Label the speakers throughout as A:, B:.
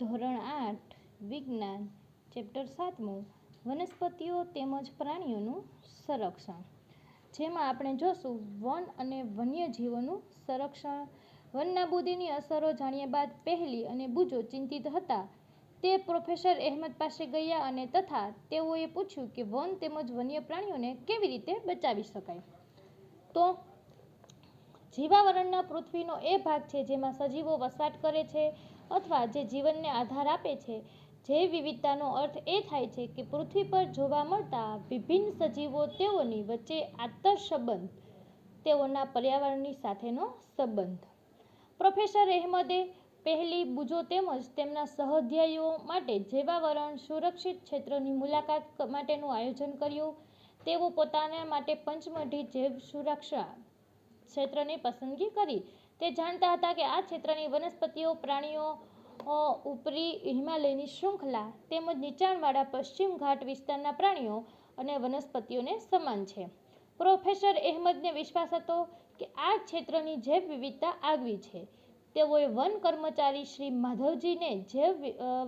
A: ધોરણ આઠ, વિજ્ઞાન, ચેપ્ટર સાતમું, વનસ્પતિઓ તેમજ પ્રાણીઓનું સંરક્ષણ. જેમાં આપણે જોશું વન અને વન્યજીવોનું સંરક્ષણ. વન નાબૂદીની અસરો જાણ્યા બાદ પહેલી અને બુજો ચિંતિત હતા. તે પ્રોફેસર અહેમદ પાસે ગયા અને તથા તેઓએ પૂછ્યું કે વન તેમજ વન્ય પ્રાણીઓને કેવી રીતે બચાવી શકાય. તો જીવાવરણના પૃથ્વીનો એ ભાગ છે જેમાં સજીવો વસવાટ કરે છે અથવા જે જીવનને આધાર આપે છે જૈવ વિવિધતાનો અર્થ એ થાય છે કે પૃથ્વી પર જોવા મળતા વિભિન્ન સજીવો તેઓની વચ્ચે આંતર સંબંધ તેઓના પર્યાવરણની સાથેનો સંબંધ. પ્રોફેસર અહેમદે પહેલી બુજો તેમજ તેમના સહધ્યાયીઓ માટે જૈવાવરણ સુરક્ષિત ક્ષેત્રની મુલાકાત માટેનું આયોજન કર્યું. તેઓ પોતાના માટે પંચમઢી જૈવ સુરક્ષા ક્ષેત્રની પસંદગી કરી તે જાણતા હતા કે આ ક્ષેત્રની વનસ્પતિઓ, પ્રાણીઓ ઉપરી હિમાલયની શૃંખલા તેમજ નીચાણવાળા પશ્ચિમ ઘાટ વિસ્તારના પ્રાણીઓ અને વનસ્પતિઓને સમાન છે. પ્રોફેસર અહેમદને વિશ્વાસ હતો કે આ ક્ષેત્રની જૈવ વિવિધતા આગવી છે. તેઓએ વન કર્મચારી શ્રી માધવજીને જૈવ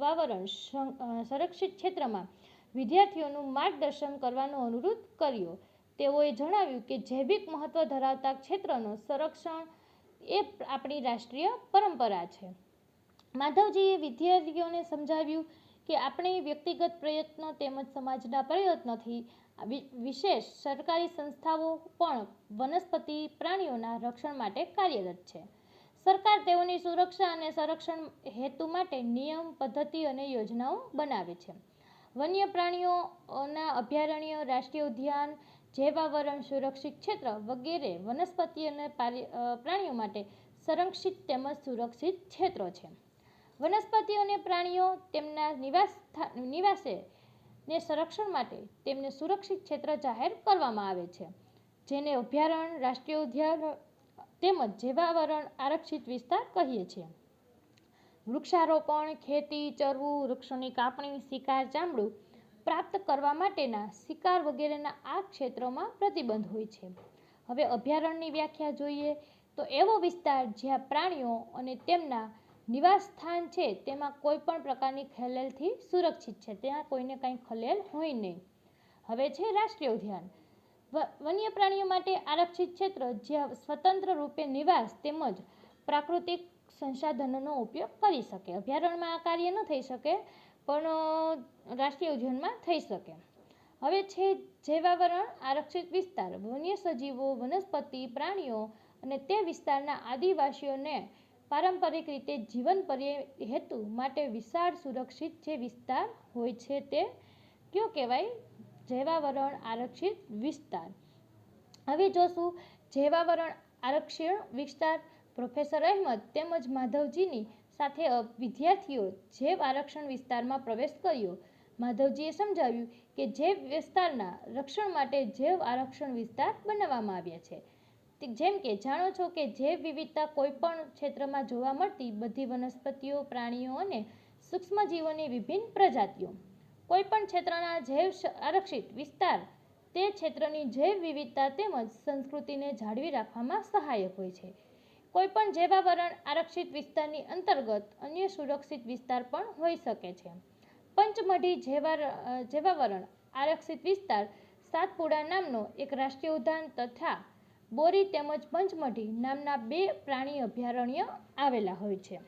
A: વાવરણ સંરક્ષિત ક્ષેત્રમાં વિદ્યાર્થીઓનું માર્ગદર્શન કરવાનો અનુરોધ કર્યો. તેઓએ જણાવ્યું કે જૈવિક મહત્વ ધરાવતા ક્ષેત્રનો સંરક્ષણ એ આપણી રાષ્ટ્રીય પરંપરા છે. માધવજીએ વિદ્યાર્થીઓને સમજાવ્યું કે આપણે વ્યક્તિગત પ્રયત્નો તેમજ સમાજના પ્રયત્નોથી વિશેષ સરકારી સંસ્થાઓ પણ વનસ્પતિ પ્રાણીઓના રક્ષણ માટે કાર્યરત છે. સરકાર તેઓની સુરક્ષા અને સંરક્ષણ હેતુ માટે નિયમ, પદ્ધતિ અને યોજનાઓ બનાવે છે. વન્ય પ્રાણીઓના અભયારણ્ય, રાષ્ટ્રીય ઉદ્યાન જૈવાવરણ સુરક્ષિત ક્ષેત્ર વગેરે વનસ્પતિ અને પ્રાણીઓ માટે સંરક્ષિત તેમજ સુરક્ષિત ક્ષેત્રો છે. વનસ્પતિઓ અને પ્રાણીઓ તેમના નિવાસ નિવાસે ને સંરક્ષણ માટે તેમને સુરક્ષિત ક્ષેત્ર જાહેર કરવામાં આવે છે. જેને અભયારણ્ય રાષ્ટ્રીય ઉદ્યાન, તેમજ જૈવાવરણ આરક્ષિત વિસ્તાર કહીએ છીએ. વૃક્ષારોપણ, ખેતી, ચરવું, વૃક્ષોની કાપણી, શિકાર, ચામડું પ્રાપ્ત કરવા માટેના શિકાર વગેરેના આ ક્ષેત્રોમાં પ્રતિબંધ હોય છે. હવે અભયારણ્યની વ્યાખ્યા જોઈએ તો એવો વિસ્તાર જ્યાં પ્રાણીઓ અને તેમના નિવાસ સ્થાન છે તેમાં કોઈ પણ પ્રકારની ખલેલથી સુરક્ષિત છે. ત્યાં કોઈને કાંઈ ખલેલ હોય નહીં. હવે છે રાષ્ટ્રીય ઉદ્યાન. વન્ય પ્રાણીઓ માટે આરક્ષિત ક્ષેત્ર જ્યાં સ્વતંત્ર રૂપે નિવાસ તેમજ પ્રાકૃતિક સંસાધનોનો ઉપયોગ કરી શકે. અભયારણ્યમાં આ કાર્ય ન થઈ શકે પણ રાષ્ટ્રીય ઉદ્યાનમાં થઈ શકે. હવે છે જૈવાવરણ, આરક્ષિત વિસ્તાર, વન્ય સજીવો, વનસ્પતિ, પ્રાણીઓ અને તે વિસ્તારના આદિવાસીઓને પારંપરિક રીતે જીવન પર્ય હેતુ માટે વિશાળ સુરક્ષિત જે વિસ્તાર હોય છે તે કયો કહેવાય? જૈવાવરણ, આરક્ષિત વિસ્તાર. હવે જોશું જૈવાવરણ, આરક્ષણ વિસ્તાર. પ્રોફેસર અહેમદ તેમજ માધવજીની સાથે વિદ્યાર્થીઓ જૈવ આરક્ષણ વિસ્તારમાં પ્રવેશ કર્યો, માધવજીએ સમજાવ્યું કે જૈવ વિસ્તારના રક્ષણ માટે જૈવ આરક્ષણ વિસ્તાર બનાવવામાં આવ્યા છે. જેમ કે, જાણો છો કે જૈવ વિવિધતા કોઈ પણ ક્ષેત્રમાં જોવા મળતી બધી વનસ્પતિઓ, પ્રાણીઓ અને સૂક્ષ્મજીવોની વિભિન્ન પ્રજાતિઓ. કોઈ પણ ક્ષેત્રના જૈવ આરક્ષિત વિસ્તાર તે ક્ષેત્રની જૈવ વિવિધતા તેમજ સંસ્કૃતિને જાળવી રાખવામાં સહાયક હોય છે. કોઈપણ જેવાવરણ આરક્ષિત વિસ્તારની અંતર્ગત અન્ય સુરક્ષિત વિસ્તાર પણ હોઈ શકે છે. પંચમઢી જેવા જેવાવરણ આરક્ષિત વિસ્તાર સાતપુડા નામનો એક રાષ્ટ્રીય ઉદ્યાન તથા બોરી તેમજ પંચમઢી નામના બે પ્રાણી અભયારણ્ય આવેલા હોય છે.